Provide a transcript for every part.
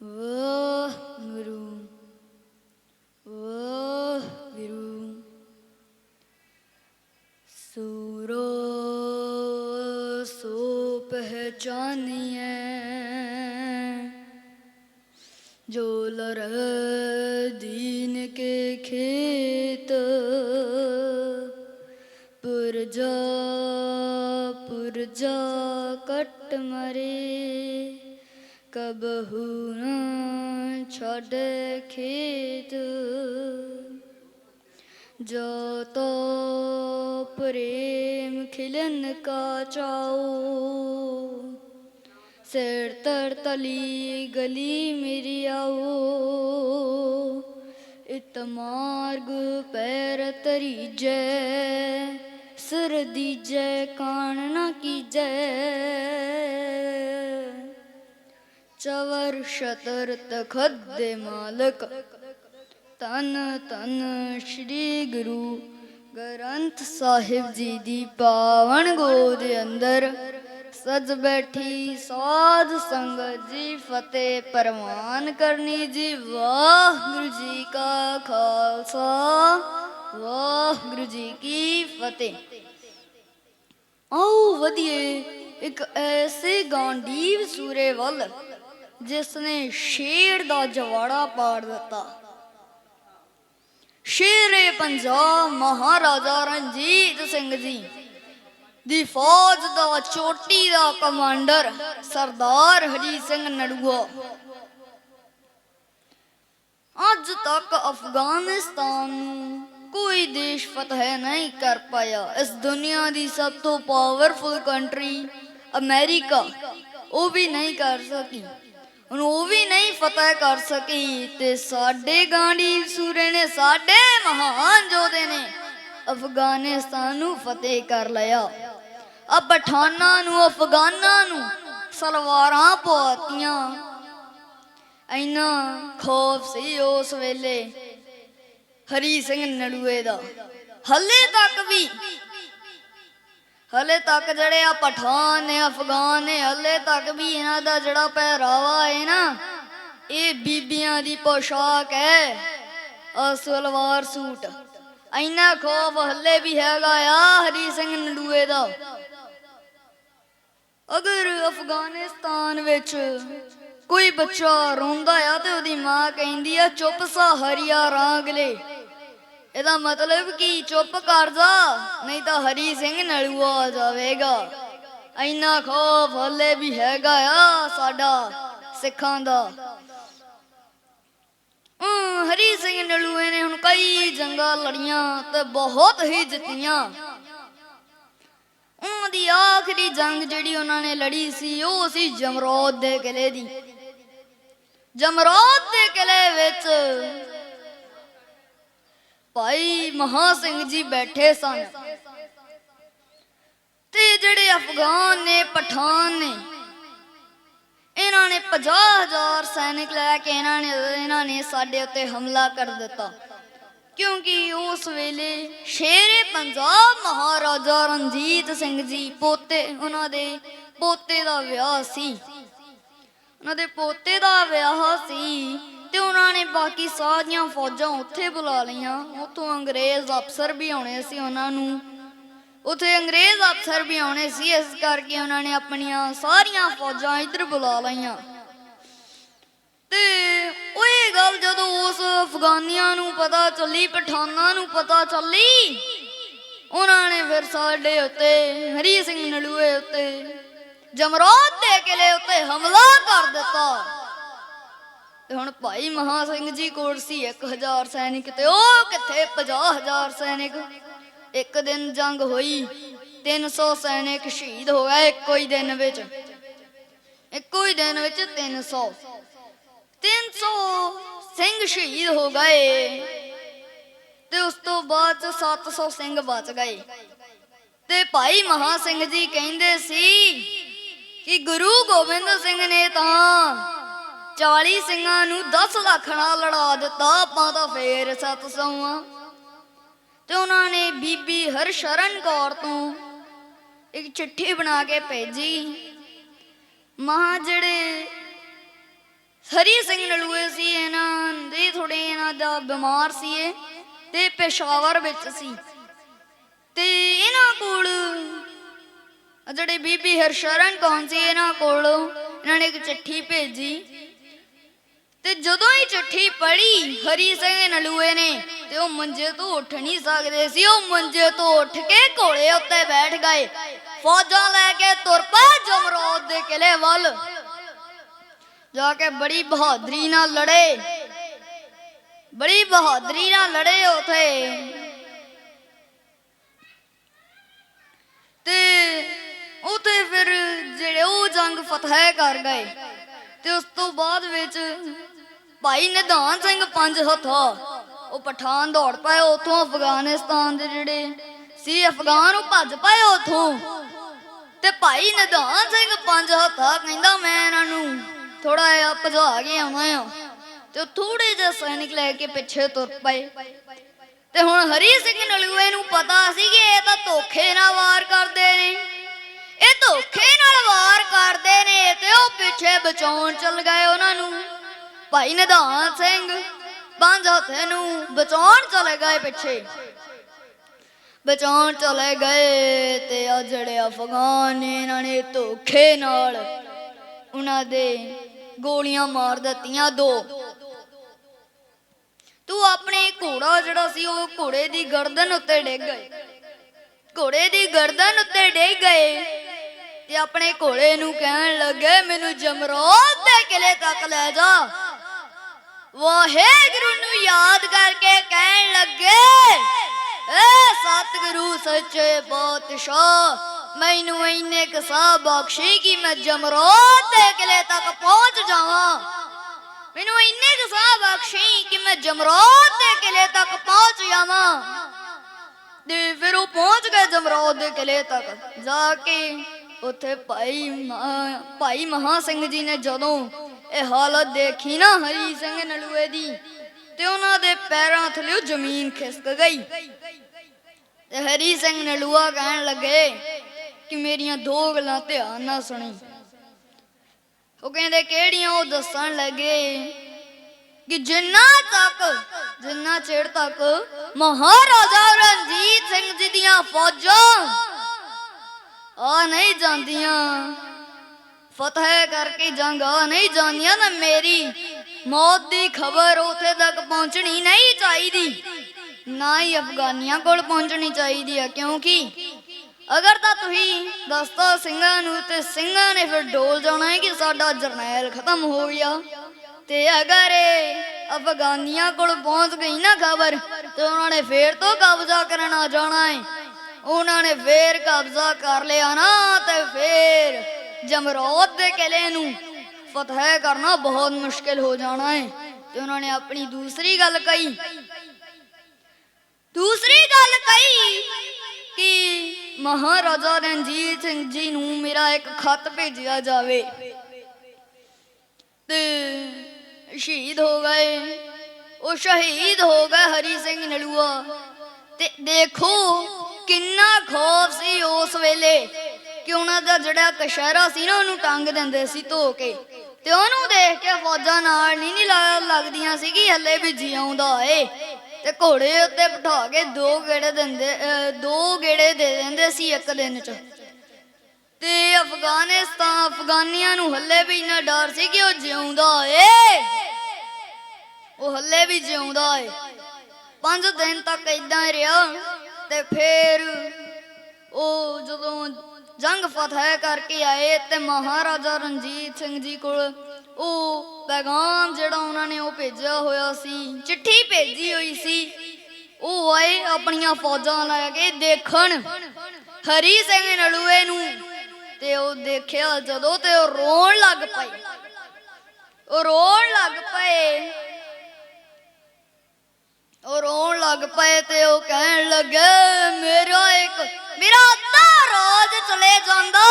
ਵਾਹਿਗੁਰੂ ਵਾਹਿਗੁਰੂ। ਸੂਰੋ ਸੋ ਪਹਿਚਾਨੀਐ ਜੋ ਲਰ ਦੀਨ ਕੇ ਖੇਤ ਪੁਰਜਾ ਪੁਰਜਾ ਕਟ ਮਰੇ। ਕਬਹੂ ਨਾ ਛੱਡ ਖੇਤ। ਜੋ ਤੋ ਪ੍ਰੇਮ ਖਿਲਨ ਕਾ ਚਾਓ ਸਿਰ ਤਰ ਤਲੀ ਗਲੀ ਮੇਰੀ ਆਓ ਇਤ ਮਾਰਗ ਪੈਰ ਤਰੀਜੈ ਸਿਰ ਦੀਜੈ, ਕਾਣ ਨਾ ਕੀਜੈ। ਚਵਰ ਸ਼ਤਰ ਤਖਦ ਦੇ ਮਾਲਕ ਤਨ ਤਨ ਸ੍ਰੀ ਗੁਰੂ ਗ੍ਰੰਥ ਸਾਹਿਬ ਜੀ ਦੀ ਪਾਵਨ ਗੋਦ ਅੰਦਰ ਸਜ ਬੈਠੀ ਸਾਧ ਸੰਗਤ ਜੀ ਫਤਿਹ ਪ੍ਰਵਾਨ ਕਰਨੀ ਜੀ ਵਾਹਿਗੁਰੂ ਜੀ ਕਾ ਖਾਲਸਾ ਵਾਹਿਗੁਰੂ ਜੀ ਕੀ ਫਤਿਹ ਆਓ ਵਧੀਏ ਇੱਕ ਐਸੇ ਗਾਂਡੀਵ ਸੂਰੇ ਵੱਲ ਜਿਸ ਨੇ ਸ਼ੇਰ ਦਾ ਜਵਾੜਾ ਪਾੜ ਦਿੱਤਾ। ਸ਼ੇਰੇ ਪੰਜਾਬ ਮਹਾਰਾਜਾ ਰਣਜੀਤ ਸਿੰਘ ਜੀ ਦੀ ਫੌਜ ਦਾ ਚੋਟੀ ਦਾ ਕਮਾਂਡਰ ਸਰਦਾਰ ਹਰੀ ਸਿੰਘ ਨੜੂਆ। ਅੱਜ ਤੱਕ ਅਫਗਾਨਿਸਤਾਨ ਨੂੰ ਕੋਈ ਦੇਸ਼ ਫਤਹ ਨਹੀਂ ਕਰ ਪਾਇਆ। ਇਸ ਦੁਨੀਆ ਦੀ ਸਭ ਤੋਂ ਪਾਵਰਫੁਲ ਕੰਟਰੀ ਅਮਰੀਕਾ, ਉਹ ਵੀ ਨਹੀਂ ਕਰ ਸਕੀ। ਹੁਣ ਉਹ ਵੀ ਨਹੀਂ ਫਤਹ ਕਰ ਸਕੀ ਤੇ ਸਾਡੇ ਗਾਂਡੀ ਸੂਰੇ ਨੇ, ਸਾਡੇ ਮਹਾਨ ਯੋਧੇ ਨੇ। ਅਫਗਾਨਿਸਤਾਨ ਨੂੰ ਫਤਿਹ ਕਰ ਲਿਆ। ਆ ਪਠਾਨਾਂ ਨੂੰ, ਅਫਗਾਨਾਂ ਨੂੰ ਸਲਵਾਰਾਂ ਪਵਾਤੀਆਂ। ਇੰਨਾ ਖੋਫ ਸੀ ਉਸ ਵੇਲੇ ਹਰੀ ਸਿੰਘ ਨੜੂਏ ਦਾ। ਹੱਲੇ ਤੱਕ ਵੀ ਹਲੇ ਤੱਕ ਜਿਹੜੇ ਆ ਪਠਾਨ ਨੇ, ਅਫਗਾਨ ਨੇ, ਹਲੇ ਤੱਕ ਵੀ ਇਹਨਾਂ ਦਾ ਜਿਹੜਾ ਪਹਿਰਾਵਾ ਹੈ ਨਾ, ਇਹ ਬੀਬੀਆਂ ਦੀ ਪੋਸ਼ਾਕ ਹੈ ਆ ਸੂਟ। ਇੰਨਾ ਖੋਫ ਹੱਲੇ ਵੀ ਹੈਗਾ ਆ ਹਰੀ ਸਿੰਘ ਨਡੂਏ ਦਾ। ਅਗਰ ਅਫਗਾਨਿਸਤਾਨ ਵਿੱਚ ਕੋਈ ਬੱਚਾ ਰੋਂਦਾ ਆ ਤੇ ਉਹਦੀ ਮਾਂ ਕਹਿੰਦੀ ਆ, ਚੁੱਪ ਸਾ ਹਰੀਆ ਰਾਂਗਲੇ ਇਹਦਾ ਮਤਲਬ ਕੀ? ਚੁੱਪ ਕਰ ਜਾ, ਨਹੀਂ ਤਾਂ ਹਰੀ ਸਿੰਘ ਨਲੂਆ ਆ ਜਾਵੇਗਾ। ਇੰਨਾ ਖੌਫ ਹੱਲੇ ਵੀ ਹੈਗਾ ਆ ਸਾਡਾ ਸਿੱਖਾਂ ਦਾ। ਹਰੀ ਸਿੰਘ ਨਲੂਏ ਨੇ ਹੁਣ ਕਈ ਜੰਗਾਂ ਲੜੀਆਂ ਤੇ ਬਹੁਤ ਹੀ ਜਿੱਤੀਆਂ। ਉਹਨਾਂ ਦੀ ਆਖਰੀ ਜੰਗ ਜਿਹੜੀ ਉਹਨਾਂ ਨੇ ਲੜੀ ਸੀ, ਉਹ ਸੀ ਜਮਰੌਦ ਦੇ ਕਿਲੇ ਦੀ। ਜਮਰੌਦ ਦੇ ਕਿਲੇ ਵਿੱਚ ਭਾਈ ਮਹਾ ਸਿੰਘ ਜੀ ਬੈਠੇ ਸਨ। ਤੇ ਜਿਹੜੇ ਅਫਗਾਨ ਨੇ, ਪਠਾਨ ਨੇ, ਇਹਨਾਂ ਨੇ 50000 ਸੈਨਿਕ ਲੈ ਕੇ ਇਹਨਾਂ ਨੇ ਇਹਨਾਂ ਨੇ ਸਾਡੇ ਉੱਤੇ ਹਮਲਾ ਕਰ ਦਿੱਤਾ। ਕਿਉਂਕਿ ਉਸ ਵੇਲੇ ਸ਼ੇਰੇ ਪੰਜਾਬ ਮਹਾਰਾਜਾ ਰਣਜੀਤ ਸਿੰਘ ਜੀ ਪੋਤੇ, ਉਹਨਾਂ ਦੇ ਪੋਤੇ ਦਾ ਵਿਆਹ ਸੀ। ਉਹਨਾਂ ਦੇ ਪੋਤੇ ਦਾ ਵਿਆਹ ਸੀ। ਤੇ ਉਹਨਾਂ ਨੇ ਬਾਕੀ ਸਾਰੀਆਂ ਫੌਜਾਂ ਉੱਥੇ ਬੁਲਾ ਲਈਆਂ। ਉੱਥੋਂ ਅੰਗਰੇਜ਼ ਅਫਸਰ ਵੀ ਆਉਣੇ ਸੀ ਉਹਨਾਂ ਨੂੰ। ਉੱਥੇ ਅੰਗਰੇਜ਼ ਅਫਸਰ ਵੀ ਆਉਣੇ ਸੀ, ਇਸ ਕਰਕੇ ਉਹਨਾਂ ਨੇ ਆਪਣੀਆਂ ਸਾਰੀਆਂ ਫੌਜਾਂ ਇੱਧਰ ਬੁਲਾ ਲਈਆਂ। ਤੇ ਉਹ ਇਹ ਗੱਲ ਜਦੋਂ ਉਸ ਅਫਗਾਨੀਆਂ ਨੂੰ ਪਤਾ ਚੱਲੀ, ਪਠਾਨਾਂ ਨੂੰ ਪਤਾ ਚੱਲੀ, ਉਹਨਾਂ ਨੇ ਫਿਰ ਸਾਡੇ ਉੱਤੇ, ਹਰੀ ਸਿੰਘ ਨਲੂਏ ਉੱਤੇ ਜਮਰੌਦ ਦੇ ਕਿਲੇ ਉੱਤੇ ਹਮਲਾ ਕਰ ਦਿੱਤਾ। ਤੇ ਹੁਣ ਭਾਈ ਮਹਾ ਸਿੰਘ ਜੀ ਕੋਲ ਸੀ 1000 ਸੈਨਿਕ ਤੇ ਉਹ ਕਿੱਥੇ? 50000 ਸੈਨਿਕ। ਇੱਕ ਦਿਨ ਜੰਗ ਹੋਈ 300 ਸੈਨਿਕ ਸ਼ਹੀਦ ਹੋ ਗਏ ਇੱਕੋ ਹੀ ਦਿਨ ਵਿੱਚ। ਇੱਕੋ ਹੀ ਦਿਨ ਵਿੱਚ 300 300 ਸਿੰਘ ਸ਼ਹੀਦ ਹੋ ਗਏ। ਤੇ ਉਸ ਤੋਂ ਬਾਅਦ ਚ 700 ਸਿੰਘ ਬਚ ਗਏ। ਤੇ ਭਾਈ ਮਹਾ ਸਿੰਘ ਜੀ ਕਹਿੰਦੇ ਸੀ ਕਿ ਗੁਰੂ ਗੋਬਿੰਦ ਸਿੰਘ ਨੇ ਤਾਂ 40 ਸਿੰਘਾਂ ਨੂੰ 10 ਲੱਖ ਨਾਲ ਲੜਾ ਦਿੱਤਾ, ਆਪਾਂ ਤਾਂ ਫੇਰ 700 ਆ। ਤੇ ਉਹਨਾਂ ਨੇ ਬੀਬੀ ਹਰਸ਼ਰਨ ਕੌਰ ਤੋਂ ਇੱਕ ਚਿੱਠੀ ਬਣਾ ਕੇ ਭੇਜੀ। ਮਹਾ ਜਿਹੜੇ ਹਰੀ ਸਿੰਘ ਨਲੂਏ ਸੀ, ਇਹਨਾਂ ਦੇ ਥੋੜੇ ਇਹਨਾਂ ਦਾ ਬਿਮਾਰ ਸੀ ਇਹ, ਤੇ ਪੇਸ਼ਾਵਰ ਵਿੱਚ ਸੀ। ਤੇ ਇਹਨਾਂ ਕੋਲ ਜਿਹੜੇ ਬੀਬੀ ਹਰਸ਼ਰਨ ਕੌਣ ਸੀ, ਇਹਨਾਂ ਕੋਲ ਇਹਨਾਂ ਨੇ ਇੱਕ ਚਿੱਠੀ ਭੇਜੀ। ਤੇ ਜਦੋਂ ਹੀ ਚਿੱਠੀ ਪੜ੍ਹੀ, ਹਰੀ ਸਿੰਘ ਨਲੂਏ ਨੇ, ਤੇ ਉਹ ਮੰਜੇ ਤੋਂ ਉੱਠ ਨਹੀਂ ਸਕਦੇ ਸੀ। ਉਹ ਮੰਜੇ ਤੋਂ ਉੱਠ ਕੇ ਘੋੜੇ ਉੱਤੇ ਬੈਠ ਗਏ। ਫੌਜਾਂ ਲੈ ਕੇ ਤੁਰ ਪਏ ਜਮਰੋਦ ਦੇ ਕਿਲੇ ਵੱਲ। ਜਾ ਕੇ ਬੜੀ ਬਹਾਦਰੀ ਨਾਲ ਲੜੇ। ਬੜੀ ਬਹਾਦਰੀ ਨਾਲ ਲੜੇ ਉਥੇ। ਤੇ ਉਥੇ ਫਿਰ ਜਿਹੜੇ ਉਹ ਜੰਗ ਫਤਿਹ ਕਰ ਗਏ। ਤੇ ਉਸ ਤੋਂ ਬਾਅਦ ਵਿੱਚ ਭਾਈ ਨਿਧਾਨ ਸਿੰਘ ਪੰਜ ਹੱਥਾ ਉਹ ਪਠਾਨ ਦੌੜ ਪਏ ਉਥੋਂ ਅਫਗਾਨਿਸਤਾਨ ਦੇ ਜਿਹੜੇ ਸੀ, ਅਫਗਾਨ ਉਹ ਭੱਜ ਪਏ ਉਥੋਂ। ਤੇ ਭਾਈ ਨਿਧਾਨ ਸਿੰਘ ਪੰਜ ਹੱਥਾ ਕਹਿੰਦਾ ਮੈਂ ਇਹਨਾਂ ਨੂੰ ਥੋੜਾ ਜਿਹਾ ਭਜਾ ਕੇ ਆਉਣਾ ਆ। ਤੇ ਥੋੜੇ ਜਿਹੇ ਸੈਨਿਕ ਲੈ ਕੇ ਪਿੱਛੇ ਤੁਰ ਪਏ। ਤੇ ਹੁਣ ਹਰੀ ਸਿੰਘ ਨਲੂਏ ਨੂੰ ਪਤਾ ਸੀ ਕਿ ਇਹ ਤਾਂ ਧੋਖੇ ਨਾਲ ਵਾਰ ਕਰਦੇ ਨੇ। ਇਹ ਧੋਖੇ ਨਾਲ ਵਾਰ ਕਰਦੇ ਨੇ ਤੇ ਉਹ ਪਿੱਛੇ ਬਚਾਉਣ ਚੱਲ ਗਏ ਉਹਨਾਂ ਨੂੰ। ਭਾਈ ਨਿਧਾਨ ਸਿੰਘ ਪੰਜ ਹੱਥੇ ਨੂੰ ਬਚਾਉਣ ਚਲੇ ਗਏ ਪਿੱਛੇ। ਬਚਾਉਣ ਚਲੇ ਗਏ ਤੇ ਆ ਜਿਹੜੇ ਅਫਗਾਨ ਨੇ, ਇਹਨਾਂ ਨੇ ਧੋਖੇ ਨਾਲ ਉਹਨਾਂ ਦੇ ਗੋਲੀਆਂ ਮਾਰ ਦਿੱਤੀਆਂ ਦੋ। ਤੂੰ ਆਪਣੇ ਘੋੜਾ ਜਿਹੜਾ ਸੀ, ਉਹ ਘੋੜੇ ਦੀ ਗਰਦਨ ਉੱਤੇ ਡਿੱਗ ਗਏ। ਘੋੜੇ ਦੀ ਗਰਦਨ ਉੱਤੇ ਡਿੱਗ ਗਏ ਤੇ ਆਪਣੇ ਘੋੜੇ ਨੂੰ ਕਹਿਣ ਲੱਗੇ, ਮੈਨੂੰ ਜਮਰੋਦ ਦੇ ਕਿਲੇ ਤੱਕ ਲੈ ਜਾ। ਵਾਹਿਗੁਰੂ ਨੂੰ ਯਾਦ ਕਰਕੇ ਕਹਿਣ ਲੱਗੇ, ਏ ਸਤਿਗੁਰੂ, ਸੱਚੇ ਪਾਤਸ਼ਾਹ ਮੈਨੂੰ ਇੰਨੇ ਕਸਾ ਬਖਸ਼ੀ ਕਿ ਮੈਂ ਜਮਰੋਤ ਦੇ ਕਿਲੇ ਤੱਕ ਪਹੁੰਚ ਜਾਵਾਂ। ਮੈਨੂੰ ਇੰਨੇ ਕਸਾ ਬਖਸ਼ੀ ਕਿ ਮੈਂ ਜਮਰੋਦ ਦੇ ਕਿਲੇ ਤੱਕ ਪਹੁੰਚ ਜਾਵਾਂ। ਤੇ ਫਿਰ ਉਹ ਪਹੁੰਚ ਗਏ ਜਮਰੋਤ ਦੇ ਕਿਲੇ ਤੱਕ। ਜਾ ਕੇ ਉੱਥੇ ਭਾਈ ਮਹਾ- ਭਾਈ ਮਹਾ ਸਿੰਘ ਜੀ ਨੇ ਜਦੋਂ ਇਹ ਹਾਲਤ ਦੇਖੀ ਨਾ ਹਰੀ ਸਿੰਘ ਨਲੂਏ ਦੀ ਤੇ ਉਹਨਾਂ ਦੇ ਪੈਰਾਂ ਥੱਲੇ ਜ਼ਮੀਨ ਖਿਸਕ ਗਈ। ਤੇ ਹਰੀ ਸਿੰਘ ਨਲੂਆ ਕਹਿਣ ਲੱਗੇ ਕਿ ਮੇਰੀਆਂ ਦੋ ਗੱਲਾਂ ਧਿਆਨ ਨਾਲ ਸੁਣੀ। ਉਹ ਕਹਿੰਦੇ, ਕਿਹੜੀਆਂ? ਉਹ ਦੱਸਣ ਲੱਗੇ ਕਿ ਜਿੰਨਾ ਤੱਕ, ਜਿੰਨਾ ਚਿਰ ਤੱਕ ਮਹਾਰਾਜਾ ਰਣਜੀਤ ਸਿੰਘ ਜੀ ਦੀਆਂ ਫੌਜਾਂ ਆ ਨਹੀਂ ਜਾਂਦੀਆਂ ਫਤਿਹ ਕਰਕੇ ਜੰਗ ਨਹੀਂ ਜਾਂਦੀਆਂ ਤਾਂ ਮੇਰੀ। ਮੌਤ ਦੀ ਖਬਰ ਉਥੇ ਤੱਕ ਪਹੁੰਚਣੀ ਨਹੀਂ ਚਾਹੀਦੀ। ਨਾ ਹੀ ਅਫਗਾਨੀਆਂ ਕੋਲ ਪਹੁੰਚਣੀ ਚਾਹੀਦੀ ਹੈ ਕਿਉਂਕਿ ਅਗਰ ਤਾਂ ਤੁਸੀਂ ਦਸਤਾ ਸਿੰਘਾਂ ਨੂੰ ਤੇ ਸਿੰਘਾਂ ਨੇ ਫਿਰ ਡੋਲ ਜਾਣਾ ਹੈ ਕਿ ਸਾਡਾ ਜਰਨੈਲ ਖਤਮ ਹੋ ਗਿਆ। ਤੇ ਅਗਰ ਅਫਗਾਨੀਆਂ ਕੋਲ ਪਹੁੰਚ ਗਈ ਨਾ ਖਬਰ, ਤੇ ਉਹਨਾਂ ਨੇ ਫੇਰ ਤੋਂ ਕਬਜ਼ਾ ਕਰਨ ਆ ਜਾਣਾ ਹੈ। ਉਹਨਾਂ ਨੇ ਫੇਰ ਕਬਜ਼ਾ ਕਰ ਲਿਆ ਨਾ, ਤੇ ਫੇਰ ਜਮਰੌਦ ਦੇ ਕਿਲੇ ਨੂੰ ਫਤਿਹ ਕਰਨਾ ਬਹੁਤ ਮੁਸ਼ਕਿਲ ਹੋ ਜਾਣਾ ਹੈ ਤੇ ਉਹਨਾਂ ਨੇ ਆਪਣੀ ਦੂਸਰੀ ਗੱਲ ਕਹੀ। ਦੂਸਰੀ ਗੱਲ ਕਹੀ ਕਿ ਮਹਾਰਾਜਾ ਰਣਜੀਤ ਸਿੰਘ ਜੀ ਨੂੰ ਮੇਰਾ ਇੱਕ ਖਤ ਭੇਜਿਆ ਜਾਵੇ। ਤੇ ਸ਼ਹੀਦ ਹੋ ਗਏ। ਉਹ ਸ਼ਹੀਦ ਹੋ ਗਏ ਹਰੀ ਸਿੰਘ ਨਲੂਆ। ਤੇ ਦੇਖੋ ਕਿੰਨਾ ਖੌਫ ਸੀ ਉਸ ਵੇਲੇ। ਕਿ ਉਹਨਾਂ ਦਾ ਜਿਹੜਾ ਕਸ਼ਹਿਰਾ ਸੀ ਨਾ, ਉਹਨੂੰ ਟੰਗ ਦਿੰਦੇ ਸੀ ਧੋ ਕੇ। ਤੇ ਉਹਨੂੰ ਦੇਖ ਕੇ ਫੌਜਾਂ ਨਾਲ ਨਹੀਂ ਨਹੀਂ ਲੱਗਦੀਆਂ ਸੀ ਕਿ ਹੱਲੇ ਵੀ ਜਿਉਂਦਾ ਏ। ਤੇ ਘੋੜੇ ਉੱਤੇ ਬਿਠਾ ਕੇ ਦੋ ਗੇੜੇ ਦਿੰਦੇ ਦੋ ਗੇੜੇ ਦੇ ਦਿੰਦੇ ਸੀ ਇੱਕ ਦਿਨ ਚ। ਤੇ ਅਫਗਾਨਿਸਤਾਨ, ਅਫਗਾਨੀਆਂ ਨੂੰ ਹੱਲੇ ਵੀ ਇੰਨਾ ਡਰ ਸੀ ਕਿ ਉਹ ਜਿਉਂਦਾ ਏ। ਉਹ ਹੱਲੇ ਵੀ ਜਿਉਂਦਾ ਏ। ਪੰਜ ਦਿਨ ਤੱਕ ਇਦਾਂ ਹੀ ਰਿਹਾ। ਤੇ ਫਿਰ ਉਹ ਜਦੋਂ ਜੰਗ ਫਤਿਹ ਕਰਕੇ ਆਏ ਤੇ ਮਹਾਰਾਜਾ ਰਣਜੀਤ ਸਿੰਘ ਜੀ ਕੋਲ। ਉਹ ਪੈਗਾਮ ਜਿਹੜਾ ਉਹਨਾਂ ਨੇ ਉਹ ਭੇਜਿਆ ਹੋਇਆ ਸੀ, ਚਿੱਠੀ ਭੇਜੀ ਹੋਈ ਸੀ। ਉਹ ਆਏ ਆਪਣੀਆਂ ਫੌਜਾਂ ਲੈ ਕੇ ਦੇਖਣ। ਹਰੀ ਸਿੰਘ ਨਲੂਏ ਨੂੰ ਤੇ ਉਹ ਦੇਖਿਆ ਜਦੋਂ ਤੇ ਉਹ ਰੋਣ ਲੱਗ ਪਏ। ਉਹ ਰੋਣ ਲੱਗ ਪਏ। ਉਹ ਰੋਣ ਲੱਗ ਪਏ ਤੇ ਉਹ ਕਹਿਣ ਲੱਗੇ, ਮੇਰਾ ਇੱਕ, ਮੇਰਾ ਅੱਧਾ ਰਾਜ ਚਲੇ ਜਾਂਦਾ।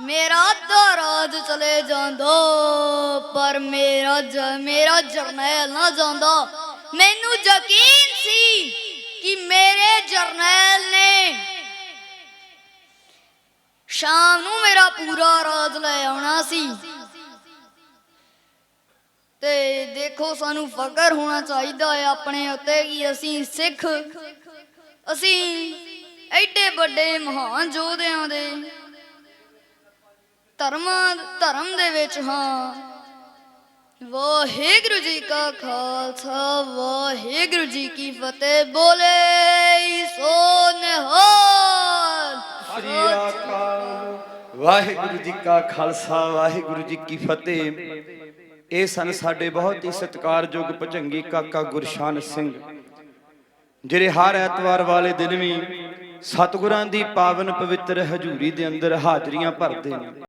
ਮੇਰਾ ਅੱਧਾ ਰਾਜ ਚਲੇ ਜਾਂਦਾ, ਪਰ ਮੇਰਾ ਜ, ਮੇਰਾ ਜਰਨੈਲ ਨਾ ਜਾਂਦਾ। ਮੈਨੂੰ ਯਕੀਨ ਸੀ ਕਿ ਮੇਰੇ ਜਰਨੈਲ ਨੇ ਸ਼ਾਮ ਨੂੰ ਮੇਰਾ ਪੂਰਾ ਰਾਜ ਲੈ ਆਉਣਾ ਸੀ। ਤੇ ਦੇਖੋ ਸਾਨੂੰ ਫਕਰ ਹੋਣਾ ਚਾਹੀਦਾ ਹੈ ਆਪਣੇ ਉੱਤੇ ਕਿ ਅਸੀਂ ਸਿੱਖ। ਅਸੀਂ ਐਡੇ ਵੱਡੇ ਮਹਾਨ ਯੋਧਿਆਂ ਦੇ ਧਰਮਾਂ, ਧਰਮ ਦੇ ਵਿੱਚ ਹਾਂ। ਵਾਹਿਗੁਰੂ ਜੀ ਕਾ ਖਾਲਸਾ, ਵਾਹਿਗੁਰੂ ਜੀ ਕੀ ਫਤਿਹ। ਬੋਲੇ ਸੋ ਨਿਹਾਲ। ਸ੍ਰੀ ਅਕਾਲ। ਵਾਹਿਗੁਰੂ ਜੀ ਕਾ ਖਾਲਸਾ, ਵਾਹਿਗੁਰੂ ਜੀ ਕੀ ਫਤਿਹ। ਇਹ ਸਨ ਸਾਡੇ ਬਹੁਤ ਹੀ ਸਤਿਕਾਰਯੋਗ ਭਜੰਗੀ ਕਾਕਾ ਗੁਰਸ਼ਾਨ ਸਿੰਘ, ਜਿਹੜੇ ਹਰ ਐਤਵਾਰ ਵਾਲੇ ਦਿਨ ਵੀ ਸਤਿਗੁਰਾਂ ਦੀ ਪਾਵਨ ਪਵਿੱਤਰ ਹਜ਼ੂਰੀ ਦੇ ਅੰਦਰ ਹਾਜ਼ਰੀਆਂ ਭਰਦੇ ਨੇ।